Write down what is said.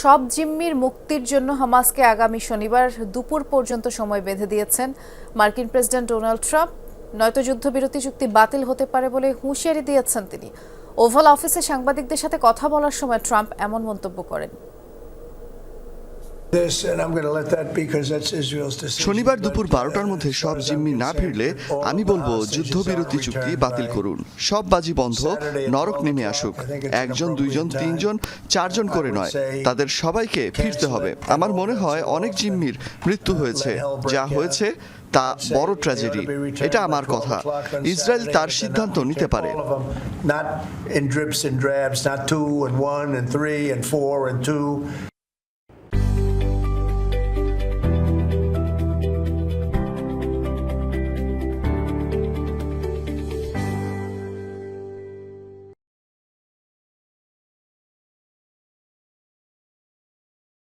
সব জিম্মির মুক্তির জন্য হামাসকে আগামী শনিবার দুপুর পর্যন্ত সময় বেঁধে দিয়েছেন মার্কিন প্রেসিডেন্ট ডোনাল্ড ট্রাম্প। নয়তো যুদ্ধবিরতি চুক্তি বাতিল হতে পারে বলে হুঁশিয়ারি দিয়েছেন তিনি। ওভাল অফিসে সাংবাদিকদের সাথে কথা বলার সময় ট্রাম্প এমন মন্তব্য করেন। শনিবার দুপুর বারোটার মধ্যে সব জিম্মি না ফিরলে আমি বলব যুদ্ধবিরতি চুক্তি বাতিল করুন। সব বাজি বন্ধ নরক নেমে আসুক। একজন দুইজন তিনজন চারজন করে নয়। তাদের সবাইকে ফিরতে হবে। আমার মনে হয় অনেক জিম্মির মৃত্যু হয়েছে। যা হয়েছে তা বড় ট্র্যাজেডি। এটা আমার কথা। ইসরায়েল তার সিদ্ধান্ত নিতে পারে।